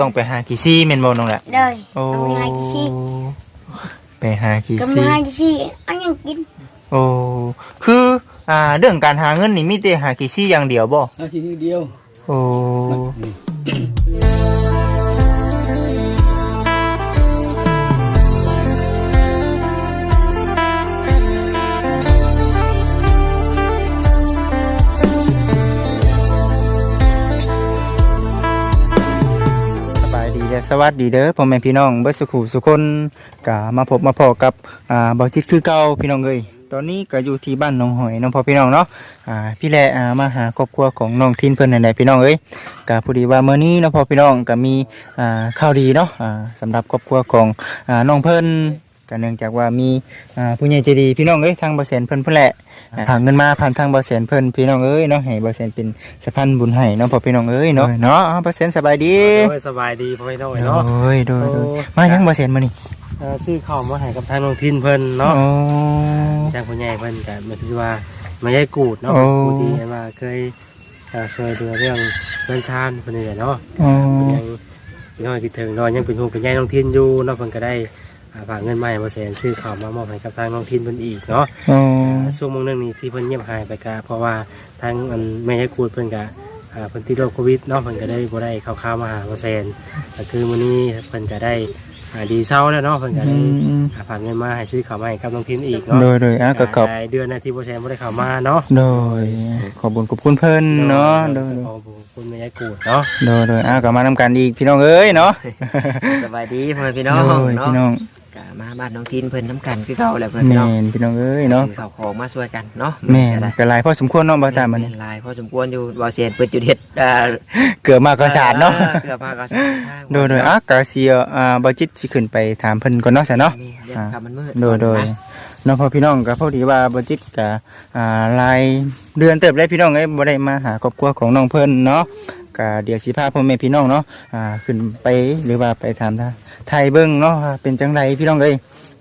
ต้องไปหากี่ซี่แม่นบ่น้องละเลยโอ้ต้องไปหากิซี่ไปหากี่ก็มาซี่หากิซี่เอายังกินโอ้คืออ่าเรื่องการหาเงินนี่มีแต่หากี่ซี่อย่างเดียวบ่เอาทีเดียวโอ้ส สวัสดีเด้อพ่อแม่พี่น้องเบิดสุขุสุคนก็มาพบมาพอกับอ่าเบาจิตคือเก่าพี่น้องเอ้ยตอนนี้ก็อยู่ที่บ้านหนองหอยน้องพ่อพี่น้องเนาะอ่าพี่แลอ่ามาหาครอบครัวของน้องทินเพิ่นนั่นแหละพี่น้องเอ้ยก็พอดีว่าเมื่อนี้น้องพ่อพี่น้องก็มีอ่าข่าวดีเนาะอ่าสำหรับครอบครัวของอ่าน้องเพิ่น ก็เนื่องจากว่ามีอ่าผู้ใหญ่ใจดีพี่น้องเอ้ยทางบ่แสนเพิ่นเพิ่นแหละอ่าหาเงินมาผ่านทางบ่แสนเพิ่นพี่น้องเอ้ยเนาะให้บ่แสนเป็นสะพานบุญให้เนาะพ่อพี่น้องเอ้ยเนาะเนาะเอาบ่แสนสบายดีโอ้ยสบายดีพ่อพี่น้องโดเนาะยโดยโดยโอ้มายังบ่เซ็นมานี่เอ่อซื้อข้าวมาให้กับทางน้องทินเพิ่นเนาะโอ้ทางผู้ใหญ่เพิ่นก็ไม่คือว่าไม่ได้กูดเนาะโอ้ผู้ที่ว่าเคยเอ่อช่วยเหลือเรื่องเรื่องชาญเพิ่นนี่แหละเนาะโอ้ยังพี่น้องคิดถึงเนาะยังเป็นห่วงเป็นใยน้องทินอยู่เนาะเพิ่นก็ได้อ่า ฝากเงินมาให้บ่แสนซื้อข้าวมามอบให้กับทางน้องทินเพิ่นอีกเนาะโอ้ช่วงมื้อนึงนี้ที่เพิ่นเงียบหายไปก็เพราะว่าทางอันไม่ให้กูดเพิ่นก็อ่าเพิ่นติดโรคโควิดเนาะเพิ่นก็ได้บ่ได้เข้าข่าวมาหาบ่แสนก็คือมื้อนี้เพิ่นก็ได้อ่าดีเศร้าแล้วเนาะเพิ่นก็อืได้มอ่าฝากเงินมาให้ซื้อข้าวมาให้กับน้องทินอีกเนาะโดยโดยอะก็ขอบหลายเดือนนะที่บ่แซมบ่ได้เข้ามาเนาะ โดยขอบคุญขอบคุณเพิ่นเนาะโดยขอบคุณแม่ยายกูดเนาะโดยโดยอะก็มานำกันอีกพี่น้องเอ้ยเนาะสบายดีพ่อแม่พี่น้องโดยเนาะพี่น้อง กมาบ้านน้องทินเพิ่นน้ำกันคือเก่าแหละเพิ่นแม่พี่น้องนพี่น้องเอ้ยเนาะคือข้าวของมาช่วยกันเนาะแม่นจะได้ก็หลายพอสมควรเนาะบ่ตามมันแลายพอสมควรอยู่บ่เสียนเปิดจุดเฮ็ดอ่าเกือบมากก็สาดเนาะเกือบมากก็สาดทางโดยโดยอะก็สิอ่าบ่จิตสิขึ้นไปถามเพิ่นก่อนเนาะซะเนาะ มีเดี๋ยวครับมันมืดโดยโดยนะเน้องพ่อพี่น้องก็พอดีว่าบจิตกับอ่ารายเดือนเติบได้พี่น้องเอ้ยบ่ได้มาหาครอบครัวของน้องเพิ่นเนาะ ก็เดี๋ยวสิพาพ่อแม่พี่น้องเนาะอ่าขึ้นไปหรือว่าไปถามทาไทยเบิ่งเนาะว่าเป็นจังไดพี่น้องเอ้ย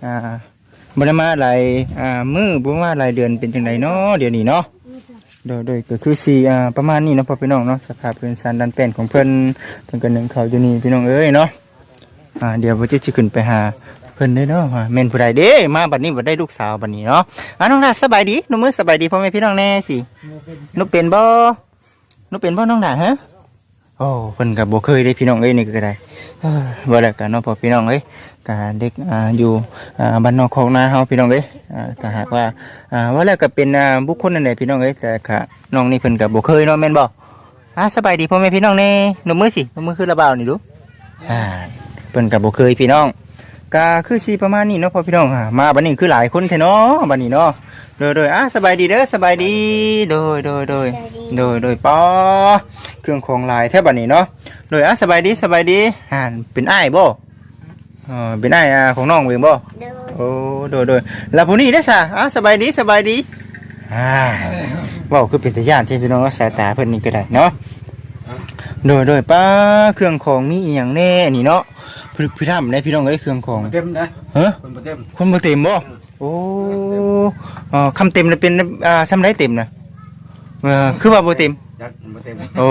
อ่าบ่ได้มาหลายอ่ามือบ่มาหลายเดือนเป็นจังไดเนาะเดี๋ยวนี้เนาะโดยโดยก็คือสิอ่าประมาณนี้เนาะพ่อพี่น้องเนาะสภาพพื้นสันดันแป้นของเพิ่นเพิ่นก็นึ่งเขาอยู่นี่พี่น้องเอ้ยเนาะอ่าเดี๋ยวบ่จิตสิขึ้นไปหาเพิ่นเด้อเนาะว่าแม่นผู้ใดเด้มาบัดนี้บ่ได้ลูกสาวบัดนี้เนาะอะน้องดาสบายดีหนูมือสบายดีพ่อแม่พี่น้องแน่สิหนูเป็นบ่หนูเป็นบ่น้องดาฮะ โอ้เพิ่นก็บ่เคยได้พี่น้องเอ้ยนี่ก็ได้เอ้ยบ่ได้กันเนาะพ่อพี่น้องเอ้ยก็เด็กอ่าอยู่อ่าบ้านนอกของนาเฮาพี่น้องเอ้ยอ่าถ้าหากว่าอ่าว่าแล้วก็เป็นอ่าบุคคลนั่นแหละพี่น้องเอ้ยแต่ค่ะน้องนี่เพิ่นก็บ่เคยเนาะแม่นบ่อะสบายดีพ่อแม่พี่น้องแน่หนูมือสิหนูมือคือระเบานี่ดูอ่าเพิ่นก็บ่เคยพี่น้องก็คือสีประมาณนี้เนาะพ่อพี่น้องอะมาบันนี้คือหลายคนแท้เนาะบันนี้เนาะ โดยโดยอะสบายดีเด้อสบายดี โดยโดยโดยโดยโดยปอเครื่องของหลายแท้บันนี้เนาะโดยอะสบายดีสบายดีอ่านเป็นอ้ายบ่เออเป็นอ้ายอ่าของน้องเองบ่เดินโอ้โดยโดยแล้วผู้นี้ได้อซะอะสบายดีสบายดีอ่าเว้าคือเป็นตาย่านที่พี่น้องว่าสายตาเพิ่นนี่ก็ได้เนาะโดยโดยป้าเครื่องของมีอีหยังแน่นี่เนาะพลึกพลึกทำในพี่น้องเอ้ยเครื่องของเต็มนะฮะคนบ่เต็มคนบ่เต็มบ่ โอ้อ่าคำเต็มน่ะเป็นอ่าซ้ำได้เต็มนะเออคือว่าบ่เต็ม จักบ่เต็มโอ้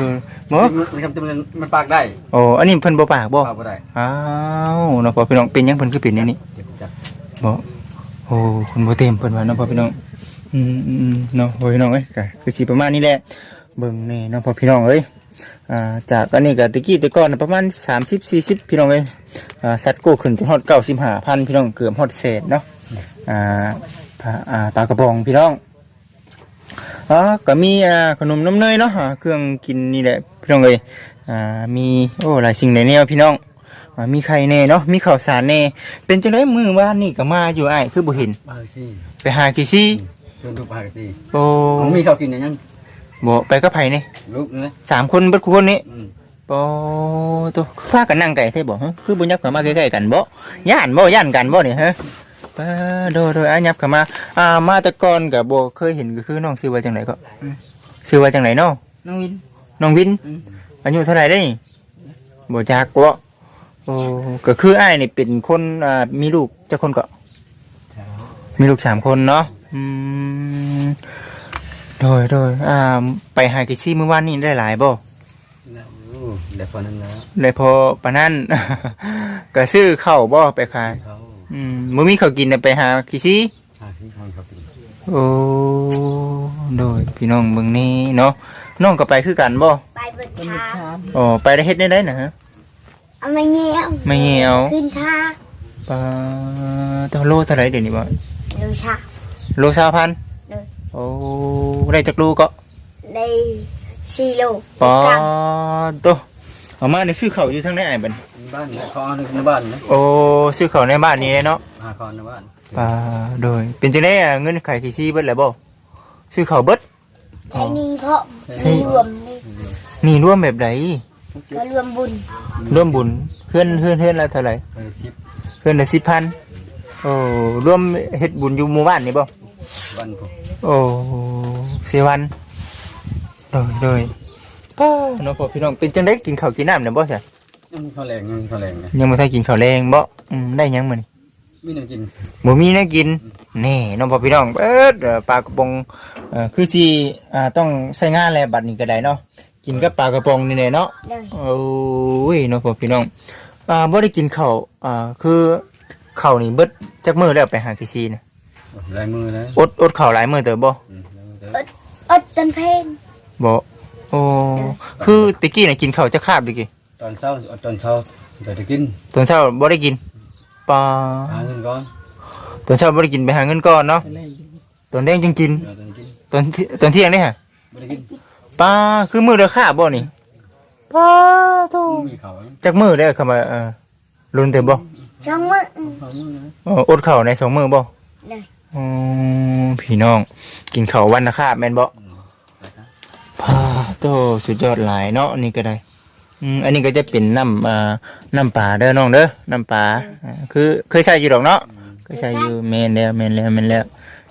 ดูบ่มันคำเต็มมันปากได้โอ้อันนี้เพิ่นบ่ปากบ่ปากบ่ได้อ้าวเนาะพ่อพี่น้องเป็นหยังเพิ่นคือเป็นอย่างนี้เจ็บจักบ่โอ้คนบ่เต็มเพิ่นว่าเนาะพ่อพี่น้องอืมอืมเนาะพ่อพี่น้องเอ้ยก็คือสิประมาณนี้แหละเบิ่งนี่เนาะพ่อพี่น้องเอ้ย อ่าจากอันนี้ก็ตะกี้แต่ก่อนน่ะประมาณ30 40พี่น้องเอ้ยอ่าสัตว์โกขึ้นจนฮอด95,000พี่น้องเกือบฮอดแสนเนาะอ่าปลาอ่าปลากระบองพี่น้องอ๋อก็มีอ่าขนมน้ำเนยเนาะอ่าเครื่องกินนี่แหละพี่น้องเอ้ยอ่ามีโอ้หลายสิ่งหลายแนวพี่น้องอ่ามีไข่แน่เนาะมีข้าวสารแน่เป็นจังได๋มื้อวานนี่ก็มาอยู่อ้ายคือบ่เห็นปากสิไปหากี่ซี่เพิ่นทุกปากสิโอ้ มันมีข้าวกินยัง บ่ไปกับไผนี่ลูกนะสามคนเบิดคนนี่อืมโอ้ตัวพากันนั่งไก่ใช่บ่ฮะคือบ่ยับเข้ามาใกล้ๆกันบ่ย่านบ่ย่านกันบ่นี่ฮะป้าโดยโดยอะยับเข้ามาอ่ามาแต่ก่อนก็บ่เคยเห็นก็คือน้องชื่อว่าจังไดก็ชื่อว่าจังไดเนาะ น้องวิน น้องวิน อืม อายุเท่าไหร่ได้นี่บ่จักบ่โอ้ก็คืออ้ายนี่เป็นคนอ่ามีลูกจักคนก็ มีลูกสามคนเนาะอืม โดยโดยอ่าไปหากิซี่เมื่อวานนี้ได้หลายบ่นะอยู่ได้พอนั้นแล้วได้พอปานนั้น ก็ซื้อข้าวบ่ไปขายเขาอืมบ่มีข้าวกินน่ะไปหาขี้ซีหาที่ทางเขาเป็นโอ้โดยพี่น้องเบิ่งนี่เนาะน้องก็ไปคือกันบ่ไปเบิดทางอ๋อไปได้เฮ็ดได้ได้นะฮะ เอามาเงี้ยวไม่เหี่ยว ขึ้นทางปลาตัวโลเท่าไหร่เดี๋ยวนี้บ่เร็วช้าโลสามพันเออ โอ้ได้จักลูกก็ได้สี่โลปอกลางตัวเอามาในซื้อเขาวอยู่ทางไหนไอ้บันบ้านเนี่ยเขาเอาในบ้านนะโอ้ซื้อเขาวในบ้านนี้เนาะหาคอนในบ้านปลาโดยเป็นจังได๋อะเงินขายขี้ซี่เบิดแล้วบ่ซื้อเขาวเบิด ใช้หนี่เพราะใช่มีรวมนี่นี่รวมแบบใดก็รวมบุญรวมบุญเฮือนเฮือนเฮือนละเท่าไหร่ ไปชิปเฮือนละ10,000โอ้รวมเฮ็ดบุญอยู่หมู่บ้านนี่บ่บ้านผม โอ้เสียวันโดยโดยป้าน้องพ่อพี่น้องเป็นจังได๋กินข้าวกินน้ำเนี่ยบ่ใช่ยังมีข้าวแรงยังมีข้าวแรงนะยังบ่ทันกินข้าวแรงบ่อืมได้หยังมื้อนี้มีน้ำกินบ่มีแนะกินนี่น้องพ่อพี่น้องเอิดเอ่อปลากระป๋องเอ่อคือสิอ่าต้องใช้งานแล้วบัดนี้ก็ได้เนาะกินกับปลากระป๋องนี่แหละเนาะเลยโอ้ยน้องพ่อพี่น้องอ่าบ่ได้กินข้าวอ่าคือข้าวนี่เบิดจักมื้อแล้วไปหากิซีนะ ลายมือนะอดอดข้าวหลายมื้อเติบบ่อืมลายมือเด้ออดจนเพลงบ่โอ้คือตะกี้น่ะกินข้าวจักคาบตะกี้ตอนเช้าตอนเช้าเดี๋ยวจะกินตอนเช้าบ่ได้กินปลาหาเงินก่อนตอนเช้าบ่ได้กินไปหาเงินก่อนเนาะตอนแดงจึงกิน เดี๋ยวจะกินตอนเที่ตอนเที่ยงนี่ฮะไม่ได้กินปลาคือมือเดือข้าบ่นี่ปลาโตมีเขาไหมจักมือได้อคำว่าเออรุนเต็มบ่ช่องมือ เขามือนะ เอออดข้าวในสองมือบ่เลย อืมพี่น้อง กินข้าววันละคาบแม่นบ่อืมนะครับปลาโตสุดยอดหลายเนาะนี่ก็ได้อืมอันนี้ก็จะเป็นน้ำอ่าน้ำปลาเด้อน้องเด้อน้ำปลาอ่าคือเคยใช้อยู่ดอกเนาะเคยใช้อยู่แม่นแล้วแม่นแล้วแม่นแล้ว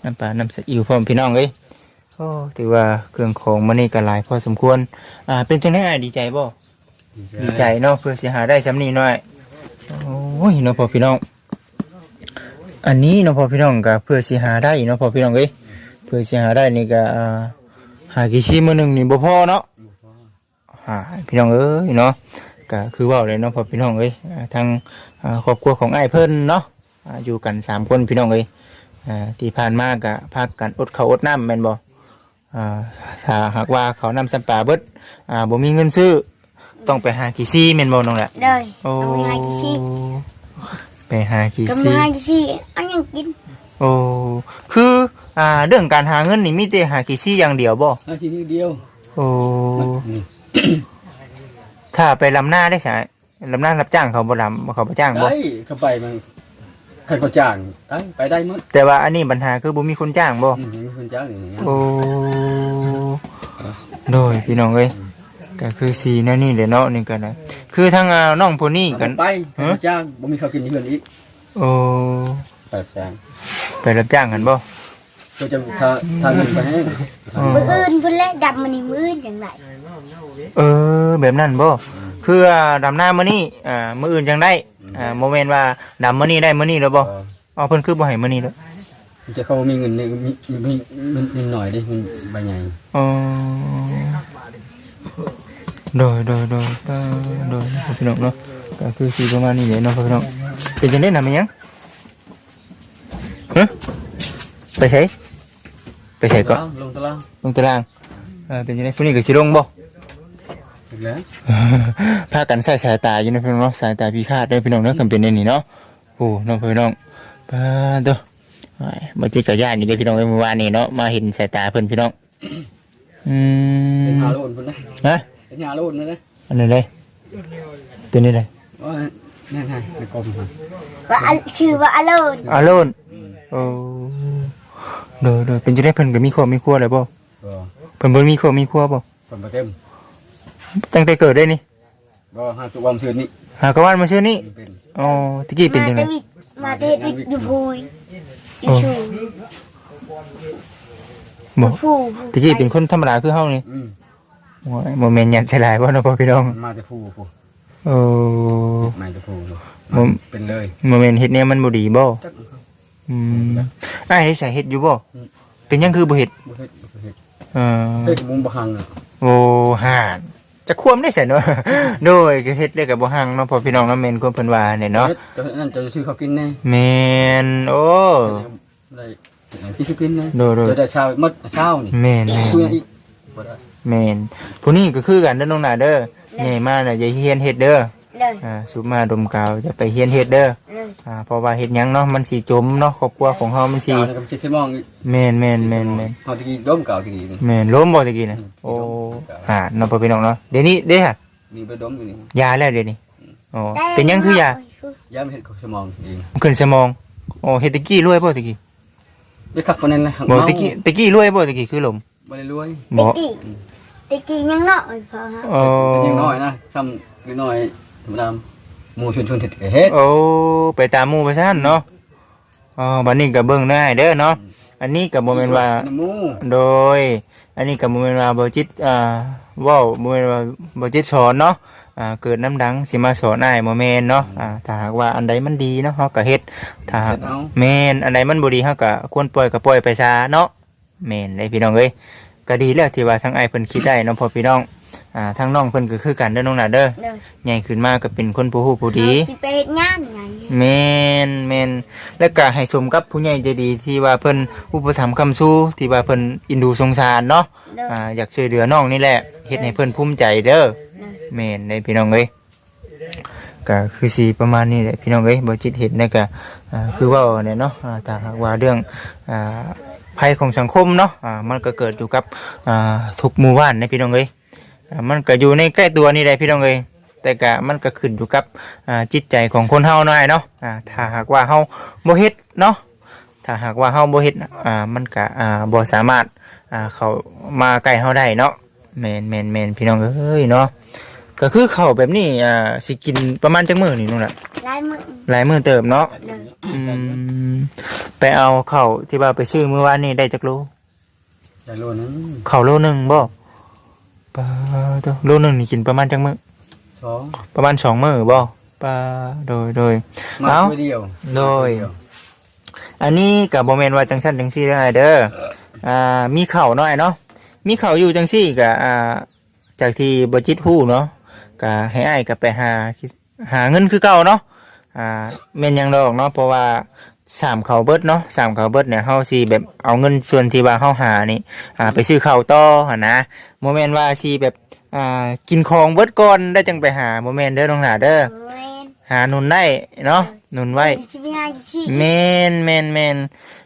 น้ำปลาน้ำซีอิ๊วพร้อมพี่น้องเอ้ยโอ้ถือว่าเครื่องของมันนี่ก็หลายพอสมควร อ่า เป็นจังได๋อ้ายดีใจบ่ ดีใจเนาะเพื่อสิหาได้สำนีหน่อย โอ้ยเนาะพ่อพี่น้อง อันนี้เนาะพ่อพี่น้องก็เพื่อสิหาได้เนาะพ่อพี่น้องเอ้ยเพื่อสิหาได้นี่ก็อ่าหากี่ชิ้นมื้อหนึงนี่บ่พอเนาะหาพี่น้องเอ้ยเนาะก็คือเว้าเลยเนาะพ่อพี่น้องเอ้ยอ่าทางอ่าครอบครัวของอ้ายเพิ่นเนาะอ่าอยู่กันสามคนพี่น้องเอ้ยอ่าที่ผ่านมาก็พากันอดข้าวอดน้ำแม่นบ่อ่าถ้าหากว่าเขาวนำสัมปลาเบิดอ่าบ่มีเงินซื้อต้องไปหากี่ซี่แม่นบ่น้องแหละเลยโอ้ เอาไปหากิซี่ ไปหากี่ก็มาซี่หากิซี่เอายังกินโอ้คืออ่าเรื่องการหาเงินนี่มีแต่หากี่ซี่อย่างเดียวบ่หน้าที่นี้เดียวโอ้อืมถ้าไปลำหน้าได้ใช่ลำหน้ารับจ้างเขาบ่ลำเขาบ่จ้างบ่ได้เข้าไปมันใครเขาจ้างได้ไปได้หมดแต่ว่าอันนี้ปัญหาคือบ่มีคนจ้างบ่อืมยังมีคนจ้างอยู่อย่างเงี้ยโอ้โดยพี่น้องเอ้ยก็คือสีนั่นนี่แหละเนาะนี่ก็นะ คือทางอ่าน้องผู้นี้กันไปเขาจ้างบ่มีเขากินที่เงินอีกโอ้ไปจ้างไปรับจ้างกันบ่ก็จะทาทางเงินไปให้อ๋อมืออื่นพุ่นแหละดำมันนี่มืออื่นอย่างไรเออ แบบนั้นบ่คืออ่าดำหน้ามื้อนี้อ่ามื้ออื่นจังได้อ่าโมเมนต์ว่าดำมื้อนี้ได้มื้อนี้แล้วบ่เอออ๋อเพิ่นคือบ่ให้มื้อนี้แล้วจะเขามีเงินเนี่ยมีมีมีมีหน่อยดิมันใบใหญ่อ๋อ โดยโดยโดยเออโดยพี่น้องเนาะก็คือสิประมาณนี้แหละเนาะพี่น้องเป็นจังได๋นำมันยังฮะไปไสไปไสก็ลงตารางลงตารางเออเป็นจังได๋ผู้นี้ก็สิลงบ่ถึงแล้วพากันใส่สายตาอยู่นะพี่น้องเนาะสายตาพิฆาตได้อพี่น้องเนาะกันเป็นในนี่เนาะโอ้น้องพี่น้องปาเด้อไอ้มาจิกกับญาติอยู่เด้อพี่น้องเอ้ยเมื่อวานนี้เนาะมาเห็นสายตาเพิ่นพี่น้องอืเป็นมหาโลนพุ่นนะฮะเป็นหาโลนนะนะอันนี้เลยตัวนี้เลยว่าแน่นๆในกรมฮะว่าอะชื่อว่าอโลนอาโลนโอ้เด้อเด้อเป็นจะได้เพิ่นก็มีครอบมีครัวแล้วบ่ก็เพิ่นบ่มีครอบมีครัวบ่คนมาเต็มตั้งแต่เกิดได้นี่ก็หาตัววามเชือนี่หากะวันมาชื่อนี้เป็น อ๋อตะกี้เป็นจังไดมาเตวิมาเตวิอยู่พูยอยู่ชูบ่ผู้ตะกี้เป็นคนธรรมดาคือเฮานี่อืม โอ้ยบ่แม่นหยันใส่หลายบ่เนาะพ่อพี่น้องมาจะพูผู้โอ้มาจะพูผมเป็นเลยบ่แม่นเฮ็ดแนวมันบ่ดีบ่จักอืมอ้ายได้ใส่เฮ็ดอยู่บ่อืมเป็นหยังคือบ่เฮ็ดบ่เฮ็ดบ่เฮ็ดเออเฮ็ดมุมบ่หังอะโอ้ห่านจะควมได้เสียเนาะโดยก็เฮ็ดได้กับบ่ฮังเนาะพอพี่น้องเนาะแม่นความเพิ่นว่าเนี่ยเนาะจะนั่นจะซื้อเขากินแน่แม่นโอ้ได้ที่เขากินแน่โดยโดยจะได้เช้ามัดเช้านี่แม่นแม่นคุยอีกบ่ได้ แม่นผู้นี้ก็คือกันเด้อน้องหนาเด้อใหญ่มาน่ะอย่าเฮียนเฮ็ดเด้อเลยอ่าสุมาดมกาวอย่าไปเฮียนเฮ็ดเด้อเลยอ่าเพราะว่าเฮ็ดหยังเนาะมันสิจมเนาะครอบครัวของเฮามันสิเช้านี่ก็จะสมองแม่นแม่นแม่นแม่นเฮาตะกี้ล้มเก่าตะกี้นี่แม่นล้มบ่ตะกี้น่ะโอ้หาเนาะพ่อพี่น้องเนาะเดี๋ยวนี้เด้อมีไปล้มอยู่นี่ยาแล้วเดี๋ยวนี้โอ้เป็นหยังคือยายามเฮ็ดกับสมองเองขึ้นสมองโอ้เฮ็ดตะกี้รวยบ่ตะกี้ไปคักปานนั้นนะบ่ตะกี้ตะกี้รวยบ่ตะกี้คือลมบ่ได้รวยบ่ตะกี้ ตะกี้ยังน้อยพอฮะโอ้เป็นยังน้อยนะซ้ำนิดหน่อยธรรมดาหมู่ชนๆเฮ็ดก็เฮ็ดโอ้ไปตามหมู่ไปซั่นเนาะอ๋อบัดนี้ก็เบิ่งได้เด้อเนาะอันนี้ก็บ่แม่นว่าหมู่โดย อันนี้ก็บ่แม่นว่าบ่จิตอ่าเว้าบ่แม่นว่าบ่จิตสอนเนาะอ่าเกิดน้ำดังสิมาสอนอ้ายบ่แม่นเนาะอ่าถ้าหากว่าอันใดมันดีเนาะเฮาก็เฮ็ดถ้าหากเอาแม่นอันใดมันบ่ดีเฮาก็ควรปล่อยก็ปล่อยไปซะเนาะแม่นได้พี่น้องเอ้ย ก็ดีแล้วที่ว่าทั้งอ้ายเพิ่นคิดได้เนาะพ่อพี่น้องอ่าทั้งน้องเพิ่นก็คือกันเด้อน้องน่ะเด้อเลยใหญ่ขึ้นมาก็เป็นคนผู้ฮู้ผู้ดี สิไปเฮ็ดงานไงแม่นแม่นแล้วก็ให้สมกับผู้ใหญ่ใจดีที่ว่าเพิ่นอุปถัมภ์คำสู้ที่ว่าเพิ่นอินดูสงสารเนาะเลยอ่าอยากช่วยเหลือน้องนี่แหละเฮ็ดให้เพิ่นภูมิใจเด้อเลยแม่นได้พี่น้องเอ้ยก็คือสีประมาณนี้แหละพี่น้องเอ้ยบ่จิตเห็นนะก็อ่าคือเว่าเนี่ยเนาะอ่าถ้าหากว่าเรื่องอ่า ภัยของสังคมเนาะอ่ามันก็เกิดอยู่กับอ่าทุกหมู่บ้านนะพี่น้องเอ้ยอ่ามันก็อยู่ในใกล้ตัวนี่แหละพี่น้องเอ้ยแต่ก็มันก็ขึ้นอยู่กับอ่าจิตใจของคนเฮาหน่อยเนาะอ่าถ้าหากว่าเฮาบ่เฮ็ดเนาะถ้าหากว่าเฮาบ่เฮ็ดอ่ามันก็อ่าบ่สามารถอ่าเข้ามาใกล้เฮาได้เนาะแมนแมนแมนพี่น้องเอ้ยเนาะก็คือเข้าวแบบนี้อ่าสิกินประมาณจักมื้อนี่นู่นน่ะ ลายมือหลายมื้อเติมเนาะเลยอืมไปเอาข้าวที่ว่าไปซื้อมื้อวานนี่ได้จักโลได้โลนึงข้าวโลหนึงบ่ปลาตัวโลหนึงนี่กินประมาณจักมื้อสองประมาณสองมื้อบ่ปลาโดยโดย มาเอ้าตัวเดียวโดย อันนี้ก็บ่แม่นว่าจังซั่นจังซี่ได้เด้อ อ่า มีข้าวน้อยเนาะ มีข้าวอยู่จังซี่ก็อ่า จากที่บ่จิตฮู้เนาะก็ให้อ้ายก็ไปหาหาเงินคือเก่าเนาะ อ่าแม่นหยังดอกเนาะเพราะว่าสามเขาวเบิดเนาะสามเขาวเบิดเนี่ยเฮาสิแบบเอาเงินส่วนที่ว่าเฮาหานี่อ่าไปซื้อข้าวต่อหั่นนะโมเมนต์ว่าสิแบบอ่ากินของเบิดก่อนได้จังไปหาโมเมนต์เด้อน้องหนาเด้อเว้นหาหนุนได้เนาะหนุนไว้สิไปหากินสิแม่นแม่นแม่น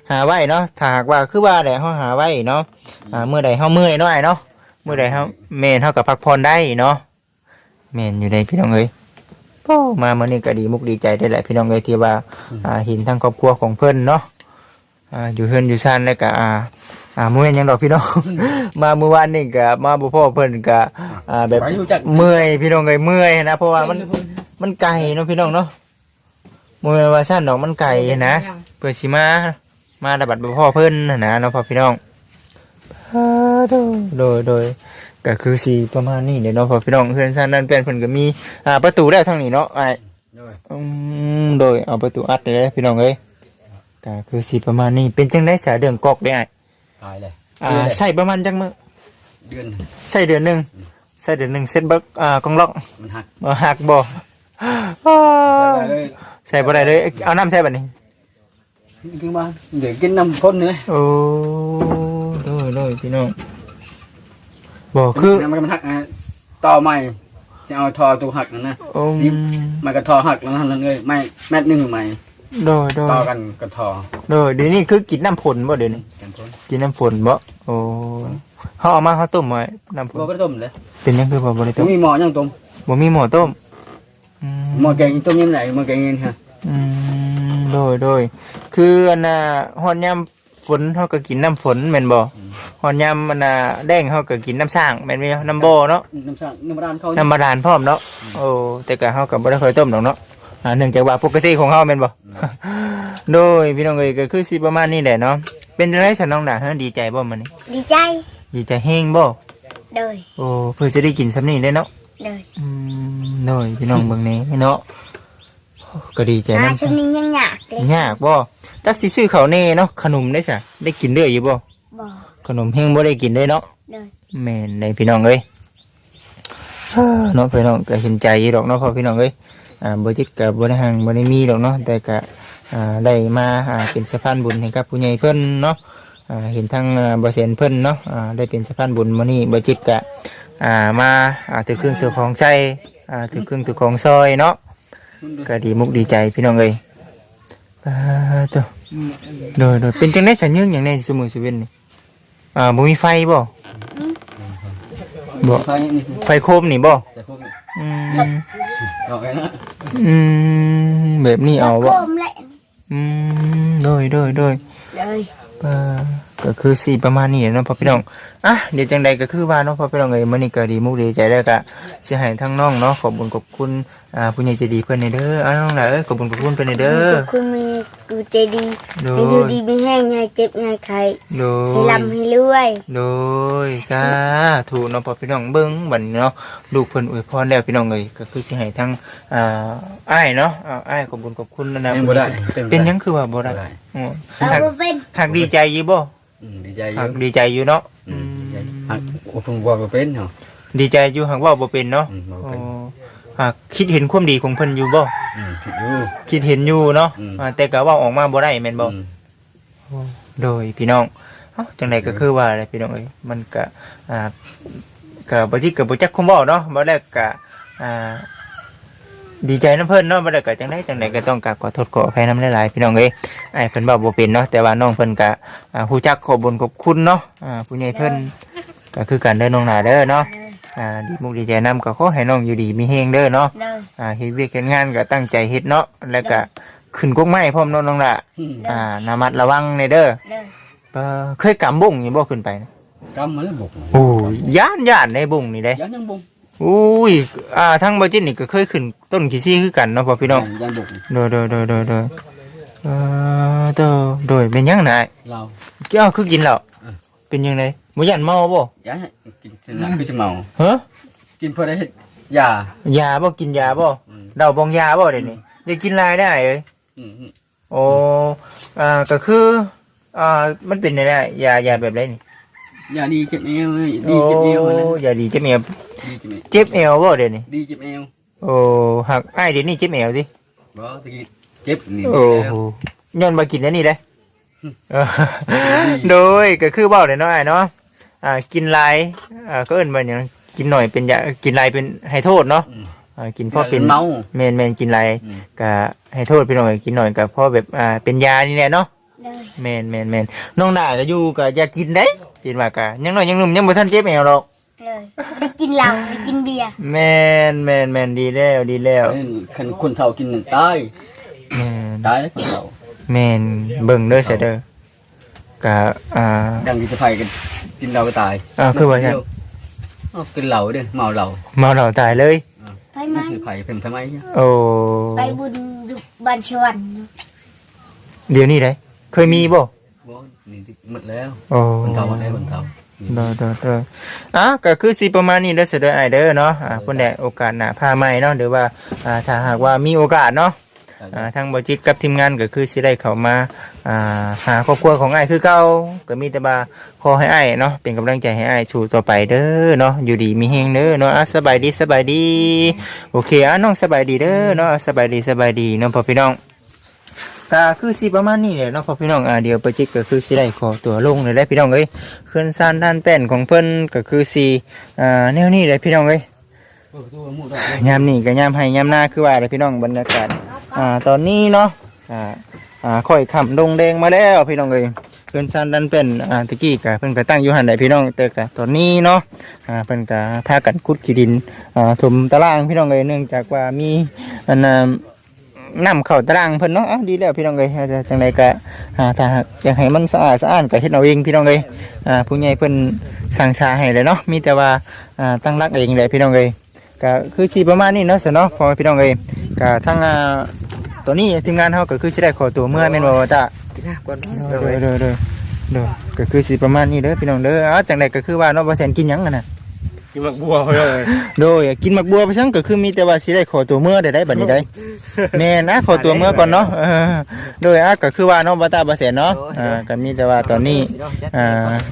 หาไว้เนาะถ้าหากว่าคือว่าได้เฮาหาไว้เนาะอ่าเมื่อใดเฮาเมื่อยเนาะอ้ายเนาะเมื่อใดเฮาแม่นเฮาก็พักผ่อนได้เนาะแม่นอยู่ในพี่น้องเอ้ย โอ้มาเมื่อนี้ก็ดีมุกดีใจได้แหละพี่น้องเอ้ยที่ว่าอ่าเห็นทั้งครอบครัวของเพิ่นเนาะอ่าอยู่เฮือนอยู่ซ่านแล้วก็อ่าอ่าเมื่อยนหยังดอกพี่น้อง มาเมื่อวานนี่ก็มาบ่พ่อเพิ่นก็อ่าแบบไปอยู่จัก เมื่อยพี่น้องเอ้ยเมื่อยนะเพราะว่ามันมันไกลเนาะพี่น้องเนาะบ่แม่นว่าซ่านดอกมันไกลนะ เพื่อสิมา มาระบัดบ่พ่อเพิ่นน่ะนะเนาะพ่อพี่น้องอ่าโดยโดยโดย ก็คือสีประมาณนี้เดี๋ยวเนาะพอพี่น้องเพื่อนซ่านนั่นเป็นเพิ่นก็มีอ่าประตูได้ทางนี้เนาะไอ้โดยอืมโดยเอาประตูอัดเลยพี่น้องเอ้ยก็คือสีประมาณนี้เป็นจังได๋สาเดือนกอกได้ไอ้ตายเลยอ่าใส่ประมาณจังมื้อเดือนใส่เดือนหนึงใส่เดือนหนึงเซ็ตเบิกอ่ากองล็อกมันหักบ่หักบ่อ้าได้เลยใส่บ่ได้เลยเอาน้ำใส่บัดนี้ กินบ้านเดี๋ยวกินน้ำข้นเลยโอ้โดยโดยพี่น้อง บ่คือมันมันหักนะต่อใหม่จะเอาทอตัวหักนั่นนะอืมมันก็ทอหักแล้วนั่นเลยไม่แมทหนึ่งใหม่โดยโดยต่อกันก็ทอโดยเดี๋ยวนี้คือกินน้ำฝนบ่เดี๋ยวนี้กันพ้นกินน้ำฝนบ่โอ้เขาเอามาเขาต้มไว้น้ำฝนบ่ก็ต้มเลยเป็นยังคือบ่บ่ได้ต้ต้มมมีหม้อยังต้มบ่มีหม้อต้มอืมหม้อแกงต้มยังไหนหม้อแกงยังฮะอืมโดยโดยคืออันน่ะฮอดยามฝนเฮาก็กินน้ำฝนแม่นบ่ ฮอดยามมันน่ะแดงเฮาก็กินน้ำสร้างแม่นบ่น้ำบ่เนาะน้ำชาน้ำร้านเขาน้ำบาดาลพร้อมเนาะโอ้แต่ก็เฮาก็บ่ได้เคยต้มดอกเนาะอ่าเนื่องจากว่าปกติของเฮาแม่นบ่โดยพี่น้องเอ้ยก็คือสิประมาณนี้แหละเนาะเป็นจังได๋ซะน้องดาเฮาดีใจบ่มื้อนี้ดีใจดีใจแฮงบ่เลยโอ้เพื่อจะได้กินสำนี่เลยเนาะเลยอืมหน่อยพี่น้องเบิ่งนี้เนาะก็ดีใจหานํชุดนี้ยังหยากเลยยากบ่จักสิซื้อข้าวแน่เนาะขนมได้ซะได้กินเด้ออยู่บ่บ่ ขนมเฮงบ่ได้กินได้เนาะเลยแม่นในพี่น้องเอ้ยเนาะพี่น้องก็เห็นใจอยู่ดอกเนาะพ่อพี่น้องเอ้ยอ่าบ่จิตก็บ่ได้ห่างบ่ได้มีดอกเนาะแต่ก็อ่าได้มาอ่าเป็นสะพานบุญให้กับผู้ใหญ่เพิ่นเนาะอ่าเห็นทางอ่าบ่เซ็นเพิ่นเนาะอ่าได้เป็นสะพานบุญมื้อนี้บ่จิตก็อ่ามาอ่าถือเครื่องถือของใช้อ่าถือเครื่องถือของซอยเนาะก็ดีมุกดีใจพี่น้องเอ้ยอ่าตัวโดยโดยเป็นจังได๋สัญญาณอย่างในสมุทรสุเวนนี่ อ่าบ่มีไฟบ่บ่ไฟนี่ไฟโคมนี่บ่แต่พวกนี้อืมเอาไว้นะอืมแบบนี้เอาโคบ่มแหละอืมโดยโดยโดยเลยเอ่อก็คือสี่ประมาณนี้แหละเนาะพ่อพี่น้องอะเดี๋ยวจังใดก็คือว่าเนาะพ่อพี่น้องเอ้ยมื้อนี้ก็ดีมุกดีใจแล้วก็สิให้ทั้งน้องเนาะขอบคุญขอบคุณอ่าผู้ใหญ่ใจดีเพิ่นในเด้ออ่าน้องหลานเอ้ยขอบคุญขอบคุณเพิ่นในเด้อข อบคุณมีกูใจดีโดให้อยู่ย ดีไม่แห้งให้เจ็บให้ไข้โดให้ยลำให้รวยโดยสาธุเนาะพ่อพี่น้องเบิ่งบัดนี้เนาะลูกเพิ่นอวยพรแล้วพี่น้องเอ้ยก็คือสิให้ทั้งอ่าอ้ายเนาะอ่าอ้ายขอบคุญขอบคุณนะนะยังบ่ได้เป็นหยังคือว่าบ่บ่ได้ได้อ๋อเอาหักบ่เป็นหักดีใจอยู่บ่อืมดีใจอหัยู่กดีใจอยู่เนาะอือืมดีใจมหักโอ้ผมว่าบ่เป็นเหรอ ดีใจอยู่หักว่าบ่เป็นเนาะอืมบ่อ๋เป็น อ หักคิดเห็นความดีของเพิ่นอยู่บ่อืมผิดอยู่ คิดเห็นอยู่เนาะอืม อ่าแต่ก็เว่าออกมาบ่ได้แม่นบ่ อืม โดยพี่น้องเอ้าจังไดก็คือว่าอะไรพี่น้องเอ้ยมันก็อ่าก็บ่จิตก็บ่จักคงเว้าเนาะบ่ได้ก็อ่าดีใจนํเพิ่นเนาะบ่ได้ก็จังไดจังไดก็ต้องกราบขอโทษขออภัยนำหลายๆพี่น้องเอ้ยอ้ายเพิ่นเว้าบ่เป็นเนาะแต่ว่าน้องเพิ่นก็อ่าฮู้จักขอบุญขอบคุณเนาะอ่าผู้ใหญ่เพิ่นก็คือกันเด้อน้องหนาเด้อเนาะเลย อ่าดีมุกดีใจนำก็ขอให้น้องอยู่ดีมีเฮงเด้อเนาะ เลยอ่าเฮ็ดเวียกเฮ็ดงานก็ตั้งใจเฮ็ดเนาะ แล้วก็ขึ้นกกไม้พร้อมเนาะน้องละอืมอ่าระมัดระวังในเด้อเลยเอ่อเคยกำบุ้งอยู่บ่ขึ้นไปนะกำมาแล้วบุกโอ้ยย่านย่านในบุ้งนี่เด้ยันยังบุกอุ้ยอ่าทั้งบ่จิตนี่ก็เคยขึ้นต้นขี้ซี่คือกันเนาะพ่อพี่น้องยันบุกโดยโดยโดยโดยโดยเอ่อโดยโดยเป็นยังไงเราเกี่ยวคือกินแล้ว เออเป็นยังไงบ่ย่านเมาบ่ยันกินจนหนักคือจะเมา ฮะกินเพื่อได้เฮ็ดยายาบ่กินยาบ่อืมเดาบองยาบ่เดี๋ยวนี้จะกินลายได้เอ้ยอืมอืมโอ้อ่าก็คืออ่ามันเป็นอะไรยายาแบบไรนี่ยาดีเจ็บเอวดีเจ็บเอวอะไรโอ้ยาดีเจ็บเอวดีเจ็บเอวเจ็บเอวบ่เดี๋ยวนี้ดีเจ็บเอวโอ้หักไอ้ายเดี๋ยวนี้เจ็บเอวสิบ่ตะกี้เจ็บนี่โอ้แล้วโหย้อนมากินแล้วนี่เลยอืมเออ โดยก็คือเบ้าเดี๋ยวน้อยเนาะอ่ากินหลายอ่าก็เอิ้นว่าอย่างนั้นกินหน่อยเป็นยากินหลายเป็นให้โทษเนาะอืมอ่ากินพอเป็นเมาเมนเมนกินหลายอืม ก็ให้โทษพี่น้องกินหน่อยก็เพราะแบบอ่าเป็นยานี่แหละเนาะเลย แมนแมนแมนน้องหน้าก็อยู่ก็อยากกินได้กินมากกะยังน้อยยังหนุ่มยังบ่ทันเจ็บแอวหรอกเลยได้กินเหล้าได้กินเบียร์แมนแมนแมนดีแล้วดีแล้ว คันคนเฒ่ากินหนึ่งตายแมนตายแล้วคนเฒ่า แมนเบิ่งเด้อเสียเด้อก็อ่า ดังที่จะไฟกันกินเหล้าก็ตายอ่าคือว่าไง เอากินเหล้าเด้อเมาเหล้าเมาเหล้าตายเลย ไปไหมนี่คือไผ่เป็นทำไมเนี่ยโอ้ไปบุญอยู่บ้านชวนเดี๋ยวนี้ได้เคยมีบ่บ่นี่หมดแล้วโอ้ คนเฒ่าได้คนเฒ่าเด้อเด้อเด้ออะก็คือสิประมาณนี้เด้อเสียเด้อไอเด้อเนาะอ่าเพิ่นได้โอกาสหน้าพาใหม่เนาะหรือว่าอ่าถ้าหากว่ามีโอกาสเนาะอ่า ทางบจิตกับทีมงานก็คือสิได้เข้ามาอ่าหาครอบครัวของไอ้ายคือเก่าก็มีแต่ว่าขอให้ไอ้ายเนาะเป็นกำลังใจให้ไอ้ายสู่ต่อไปเด้อเนาะอยู่ดีมีเฮงเด้อเนาะอะสบายดีสบายดี โอเคอะน้องสบายดีเด้อเนาะสบายดีสบายดีเนาะพ่อพี่น้องก็คือสิประมาณนี้แหละเนาะพ่อพี่น้องอ่าเดี๋ยวบจิตก็คือสิได้ขอตัวลงเลยได้อพี่น้องเอ้ยเคลื่อนซ่านด้านแป้นของเพิ่นก็คือสิอ่าแนวนี้เลยพี่น้องเอ้ยเออตัวหมูดอกยามนี่กับยามให้ยามหน้าคือว่าอะไรพี่น้องบรรยากาศ อ่าตอนนี้เนาะอ่าอ่าค่อยขำดงแดงมาแล้วพี่น้องเอ้ยเพื่อนชันดันเป็นอ่าตะกี้กะเพิ่นก็ตั้งอยู่หันได้พี่น้องแต่กะตอนนี้เนาะอ่าเพิ่นก็พากันขุดขี้ดินอ่าถมตารางพี่น้องเอ้ยเนื่องจากว่ามีอันน่ะน้ำเข้าตารางเพิ่นเนาะอะดีแล้วพี่น้องเอ้ยอ่าจังไดก็อ่าถ้าหากอยากให้มันสะอาดสะอ้านก็เฮ็ดเอาเองพี่น้องเอ้ยอ่าผู้ใหญ่เพิ่นสั่งชาให้เลยเนาะมีแต่ว่าอ่าตั้งรักเองเลยพี่น้องเอ้ยก็คือชีประมาณนี้เนาะสเนาะพอพี่น้องเอ้ยก็ทั้งอ่า ตัวนี้ทีมงานเฮาก็คือสิได้ขอตัวเมื่อแม่นบ่ว่าตา กินหน้าก่อนเด้อเด้อเด้อเด้อก็คือสิประมาณนี้เด้อพี่น้องเด้ออ้าจังไดก็คือว่าเนาะบ่แซนกินหยังกันน่ะ กินหมักบัวไปเลยโดยกินหมักบัวไปซั่งก็คือมีแต่ว่าสิได้ขอตัวเมื่อได้ได้บัดนี้ได้แม่นะขอตัวเมื่อก่อนเนาะเออโดยอะก็คือว่าเนาะบ่ตาบ่แสนเนาะอ่าก็มีแต่ว่าตอนนี้อ่า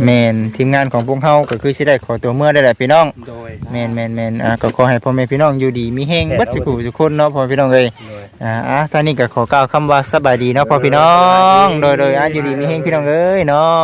แม่นทีมงานของพวกเฮาก็คือสิได้ขอตัวเมื่อได้แหละพี่น้องโดยแม่นแม่นแม่นอ่าก็ขอให้พ่อแม่พี่น้องอยู่ดีมีแฮงเบัดสุขุทุกคนเนาะพ่อพี่น้องเอ้ยโดยอ่าอะท่านนี้ก็ขอกล่าวคำว่าสบายดีเนาะพ่อพี่น้อง โดยโดยอะอยู่ดีมีแฮงพี่น้องเอ้ยเนาะ